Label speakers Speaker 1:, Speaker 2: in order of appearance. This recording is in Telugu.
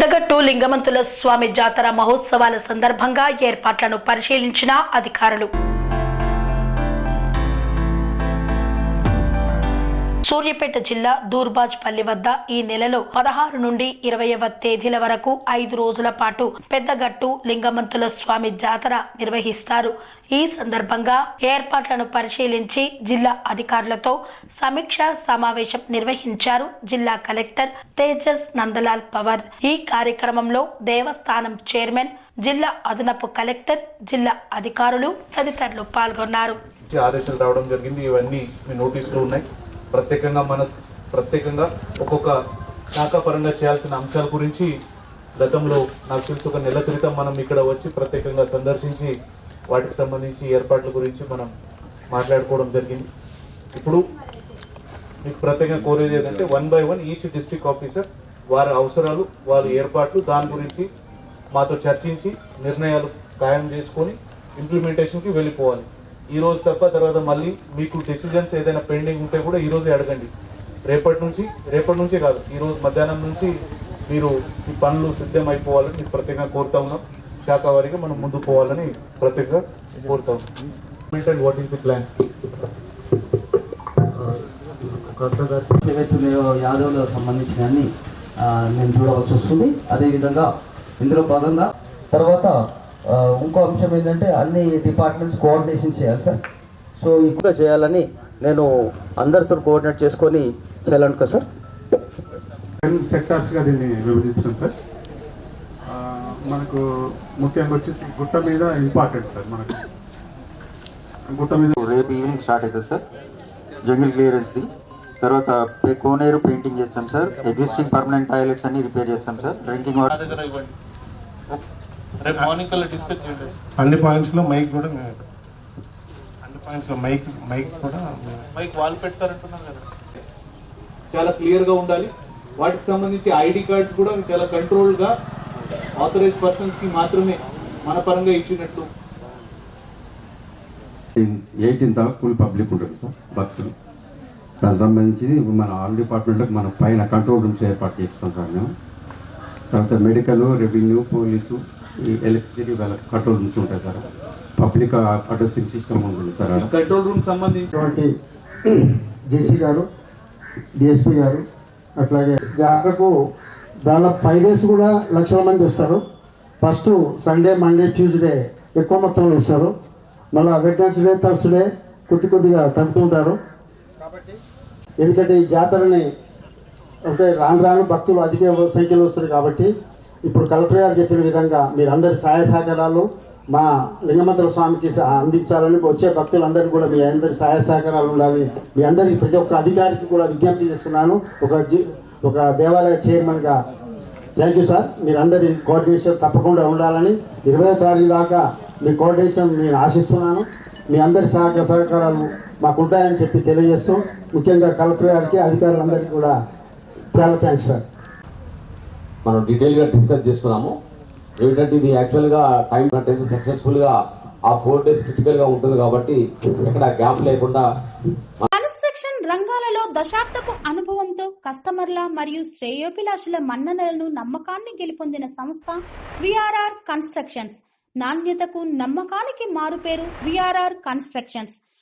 Speaker 1: పెద్దగట్టు లింగమంతుల స్వామి జాతర మహోత్సవాల సందర్భంగా ఏర్పాట్లను పరిశీలించిన అధికారులు. సూర్యాపేట జిల్లా దూర్బాజ్పల్లి వద్ద ఈ నెలలో పదహారు నుండి ఇరవైవ తేదీల వరకు ఐదు రోజుల పాటు పెద్దగట్టు లింగమంతుల స్వామి జాతర నిర్వహిస్తారు. ఈ సందర్భంగా ఏర్పాట్లను పరిశీలించి జిల్లా అధికారులతో సమీక్ష సమావేశం నిర్వహించారు జిల్లా కలెక్టర్ తేజస్ నందలాల్ పవర్. ఈ కార్యక్రమంలో దేవస్థానం చైర్మన్ జిల్లా అదనపు కలెక్టర్ జిల్లా అధికారులు తదితరులు పాల్గొన్నారు.
Speaker 2: ఆదేశాలు రావడం జరిగింది. ఇవన్నీ మీ ఉన్నాయి. ప్రత్యేకంగా మన ప్రత్యేకంగా ఒక్కొక్క శాఖ పరంగా చేయాల్సిన అంశాల గురించి గతంలో నాకు తెలిసి ఒక నెల క్రితం మనం ఇక్కడ వచ్చి ప్రత్యేకంగా సందర్శించి వాటికి సంబంధించి ఏర్పాట్ల గురించి మనం మాట్లాడుకోవడం జరిగింది. ఇప్పుడు మీకు ప్రత్యేకంగా కోరేది ఏంటంటే one by one each district officer వారి అవసరాలు వారి ఏర్పాట్లు దాని గురించి మాతో చర్చించి నిర్ణయాలు ఖాయం చేసుకొని ఇంప్లిమెంటేషన్కి వెళ్ళిపోవాలి. ఈ రోజు తప్ప తర్వాత మళ్ళీ మీకు డెసిజన్స్ ఏదైనా పెండింగ్ ఉంటే కూడా ఈ రోజే అడగండి. రేపటి నుంచి రేపటి నుంచే కాదు ఈ రోజు మధ్యాహ్నం నుంచి మీరు ఈ పనులు సిద్ధం అయిపోవాలని మీకు ప్రత్యేకంగా కోరుతా ఉన్నాం. శాఖ వారికి మనం ముందు పోవాలని ప్రత్యేకంగా కోరుతా ఉన్నాం. వాట్ ఈస్ ది ప్లాన్
Speaker 3: ఏవైతే ఉన్నాయో యాదవ్లకు సంబంధించిన అన్ని నేను చూడవలసి వస్తుంది. అదేవిధంగా ఇందులో భాగంగా తర్వాత ఇంకో అంశం ఏంటంటే అన్ని డిపార్ట్మెంట్స్ కోఆర్డినేషన్ చేయాలి సార్. సో ఎక్కువగా చేయాలని నేను అందరితో కోఆర్డినేట్ చేసుకొని చేయాలనుకో సార్?
Speaker 4: టెన్ సెక్టార్స్గా దీన్ని విభజించాం సార్. ఆ, మనకు ముఖ్యంగా వచ్చేసి గుట్ట మీద ఇంపార్టెంట్ సార్ మనకు. గుట్ట మీద
Speaker 5: రేపు ఈవినింగ్ స్టార్ట్ అవుతుంది సార్. జంగిల్ క్లియరెన్స్ది తర్వాత కోనేరు పెయింటింగ్ చేస్తాం సార్. ఎగ్జిస్టింగ్ పర్మనెంట్ టాయిలెట్స్ అన్ని రిపేర్ చేస్తాం సార్. డ్రింకింగ్ వాటర్
Speaker 2: దగ్గర ఇవ్వండి రేపు మార్నింగ్ కల్లా డిస్కస్ చేయండి.
Speaker 6: అన్ని పాయింట్స్లో మైక్ కూడా మేము అన్ని పాయింట్స్లో మైక్ మైక్ కూడా మేము
Speaker 2: మైక్ వాల్ పెడతారంటున్నాం కదా. చాలా క్లియర్గా ఉండాలి. వాటికి సంబంధించి ఐడి కార్డ్స్ కూడా చాలా కంట్రోల్గా ఆథరైజ్ పర్సన్స్కి మాత్రమే మన పరంగా ఇచ్చినట్లు
Speaker 7: ఎయిటీన్ దాకా ఫుల్ పబ్లిక్ ఉంటుంది సార్ భక్తులు. దానికి సంబంధించి మన ఆల్ డిపార్ట్మెంట్లకు మన పైన కంట్రోల్ రూమ్స్ ఏర్పాటు చేస్తాం సార్ మేము. తర్వాత మెడికల్ రెవెన్యూ పోలీసు ఈ ఎలక్ట్రిసిటీ వాళ్ళ కంట్రోల్ రూమ్స్ ఉంటాయి సార్. పబ్లిక్ అడ్రసింగ్ సిస్టమ్ ఉంటుంది సార్.
Speaker 2: కంట్రోల్ రూమ్ సంబంధించి
Speaker 8: ఉన్నటువంటి జేసీ గారు డిఎస్పీ గారు అట్లాగే జాతరకు దాదాపు ఫైవ్ డేస్ కూడా లక్షల మంది వస్తారు. ఫస్ట్ సండే మండే ట్యూస్డే ఎక్కువ మొత్తంలో వస్తారు. మళ్ళీ వెడ్నెస్డే థర్స్డే కొద్ది కొద్దిగా తగ్గుతుంటారు ఎందుకంటే ఈ జాతరని అంటే రాను రాను భక్తులు అధిక సంఖ్యలో వస్తారు కాబట్టి ఇప్పుడు కలెక్టర్ గారు చెప్పిన విధంగా మీరందరి సహాయ సహకారాలు మా లింగమంత్ర స్వామికి అందించాలని వచ్చే భక్తులందరికీ కూడా మీ అందరి సహాయ సహకారాలు ఉండాలి మీ అందరికి ప్రతి ఒక్క అధికారికి కూడా విజ్ఞప్తి చేస్తున్నాను. ఒక ఒక దేవాలయ చైర్మన్గా థ్యాంక్ యూ సార్. మీరందరి కోఆర్డినేషన్ తప్పకుండా ఉండాలని ఇరవై తారీఖు దాకా మీ కోఆర్డినేషన్ నేను ఆశిస్తున్నాను. మీ అందరి సహకార సహకారాలు మాకు ఉంటాయని చెప్పి తెలియజేస్తూ ముఖ్యంగా కలెక్టర్ గారికి అధికారులందరికీ కూడా చాలా థ్యాంక్స్ సార్.
Speaker 9: మనం డీటెయిల్గా డిస్కస్ చేసుకున్నాము. ఏమిటంటే ఇది యాక్చువల్గా టైం అంటే సక్సెస్ఫుల్గా ఆ ఫోర్ డేస్ క్రిటికల్గా ఉంటుంది కాబట్టి ఎక్కడ గ్యాప్ లేకుండా
Speaker 10: కన్స్ట్రక్షన్ రంగాలలో దశాబ్దపు అనుభవంతో కస్టమర్ల మరియు శ్రేయోభిలాషుల మన్ననలను నమ్మకాన్ని గెలుపొందిన సంస్థ విఆర్ఆర్ కన్స్ట్రక్షన్స్ నాణ్యతకు నమ్మకానికి మారుపేరు VRR constructions